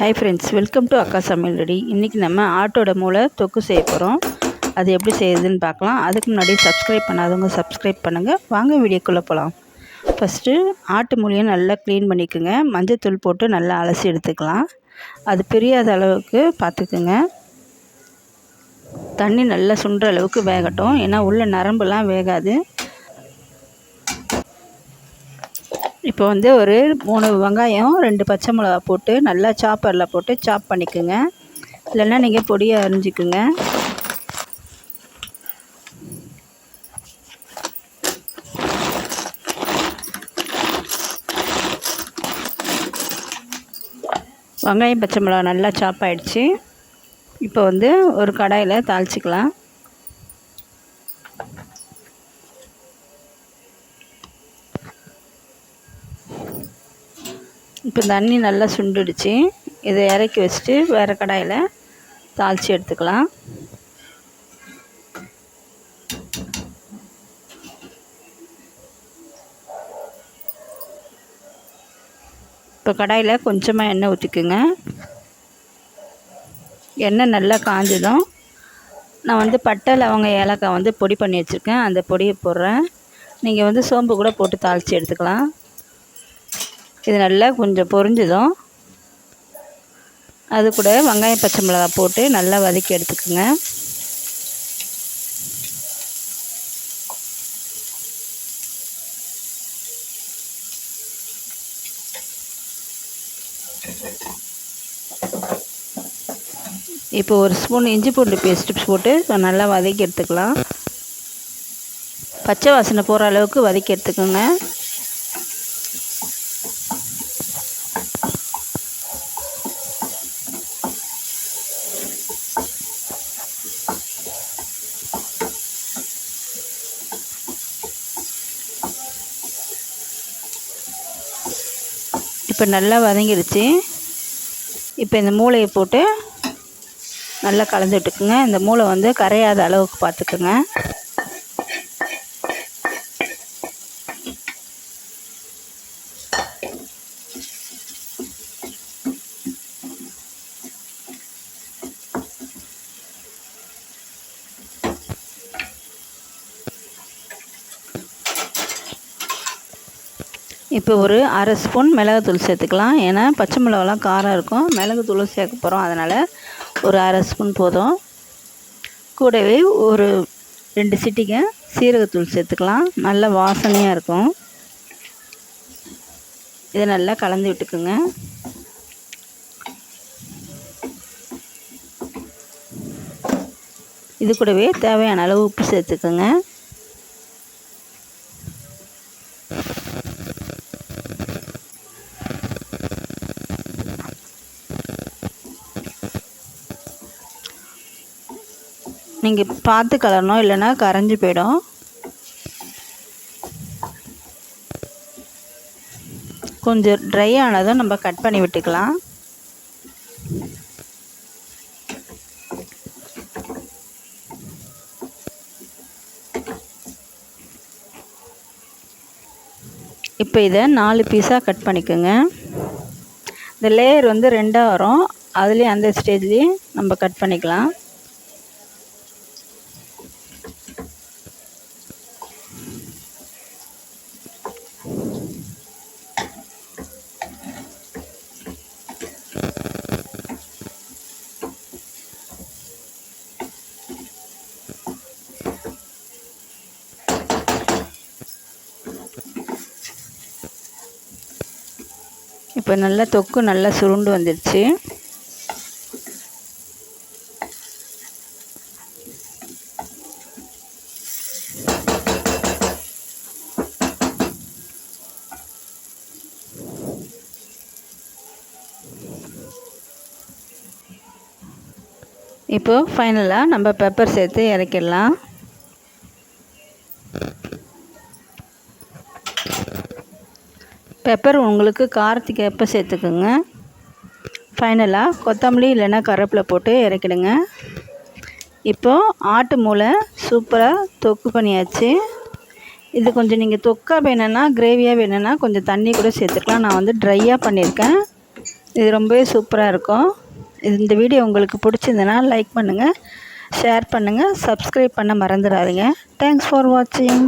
Hi friends welcome to அக்கா சமையல் ready இன்றைக்கி நம்ம ஆட்டோட மூளை தொக்கு செய்ய போகிறோம் அது எப்படி செய்யுதுன்னு பார்க்கலாம். அதுக்கு முன்னாடி சப்ஸ்கிரைப் பண்ணாதவங்க சப்ஸ்கிரைப் பண்ணுங்கள் வாங்க வீடியோக்குள்ளே போகலாம் ஃபஸ்ட்டு ஆட்டு மூலியை நல்லா க்ளீன் பண்ணிக்கோங்க. மஞ்சத்தூள் போட்டு நல்லா அலசி எடுத்துக்கலாம். அது பிரியாத அளவுக்கு பார்த்துக்குங்க. தண்ணி நல்லா சுண்டுற அளவுக்கு வேகட்டும். ஏன்னா உள்ள நரம்புலாம் வேகாது. இப்போ வந்து ஒரு மூணு வெங்காயம் ரெண்டு பச்சை மிளகா போட்டு நல்லா சாப்பரில் போட்டு சாப் பண்ணிக்கோங்க. இல்லைன்னா நீங்கள் பொடியை அரிஞ்சிக்குங்க. வெங்காயம் பச்சை மிளகா நல்லா சாப் இப்போ வந்து ஒரு கடாயில் தாளிச்சிக்கலாம். இப்போ தண்ணி நல்லா சுண்டுடுச்சு. இதை இறக்கி வச்சுட்டு வேறு கடாயில் தாளித்து எடுத்துக்கலாம். இப்போ கடாயில் கொஞ்சமாக எண்ணெய் ஊற்றிக்குங்க எண்ணெய் நல்லா காஞ்சதும் நான் வந்து பட்டை லவங்க ஏலக்காய் வந்து பொடி பண்ணி வச்சுருக்கேன். அந்த பொடியை போடுறேன். நீங்கள் வந்து சோம்பு கூட போட்டு தாளித்து எடுத்துக்கலாம். இது நல்லா கொஞ்சம் பொரிஞ்சதும். அது கூட வெங்காயம் பச்சை மிளகா போட்டு நல்லா வதக்கி எடுத்துக்கோங்க. இப்போ ஒரு ஸ்பூன் இஞ்சி பூண்டு பேஸ்ட்டு போட்டு நல்லா வதக்கி எடுத்துக்கலாம். பச்சை வாசனை போகிற அளவுக்கு வதக்கி எடுத்துக்கோங்க. இப்போ நல்லா வதங்கிடுச்சு இப்போ இந்த மூளையை போட்டு நல்லா கலந்து விட்டுக்குங்க இந்த மூளை வந்து கரையாத அளவுக்கு பார்த்துக்குங்க இப்போ ஒரு அரை ஸ்பூன் மிளகுத்தூள் சேர்த்துக்கலாம். ஏன்னா பச்சை மிளகாலாம் காரம் இருக்கும். மிளகுத்தூளும் சேர்க்க போகிறோம் அதனால் ஒரு அரை ஸ்பூன் போதும். கூடவே ஒரு ரெண்டு சிட்டிகை சீரகத்தூள் சேர்த்துக்கலாம். நல்ல வாசனையாக இருக்கும். இதை நல்லா கலந்து விட்டுக்குங்க. இது கூடவே தேவையான அளவு உப்பு சேர்த்துக்கோங்க. நீங்கள் பார்த்து கலரணும் இல்லைன்னா கரைஞ்சி போயிடும். கொஞ்சம் ட்ரை ஆனதும் நம்ம கட் பண்ணி விட்டுக்கலாம். இப்போ இதை நாலு பீஸாக கட் பண்ணிக்கோங்க. இந்த லேயர் வந்து ரெண்டாக வரும். அதுலேயும் அந்த ஸ்டேஜ்லேயும் நம்ம கட் பண்ணிக்கலாம். இப்போ நல்லா தொக்கு நல்லா சுருண்டு வந்துடுச்சு இப்போது ஃபைனலாக நம்ம பெப்பர் சேர்த்து இறக்கிடலாம். பெப்பர் உங்களுக்கு காரத்துக்கு எப்போ சேர்த்துக்குங்க. ஃபைனலாக கொத்தமல்லி இல்லைன்னா கருவேப்பிலை போட்டு இறக்கிடுங்க. இப்போது ஆட்டு மூளை சூப்பராக தொக்கு பண்ணியாச்சு. இது கொஞ்சம் நீங்கள் தொக்காக வேணும்னா கிரேவியாக வேணும்னா கொஞ்சம் தண்ணி கூட சேர்த்துக்கலாம். நான் வந்து ட்ரையாக பண்ணியிருக்கேன். இது ரொம்பவே சூப்பராக இருக்கும். இது இந்த வீடியோ உங்களுக்கு பிடிச்சிருந்தனா லைக் பண்ணுங்கள் ஷேர் பண்ணுங்கள் சப்ஸ்கிரைப் பண்ண மறந்துடாதீங்க. தேங்க்ஸ் ஃபார் வாட்சிங்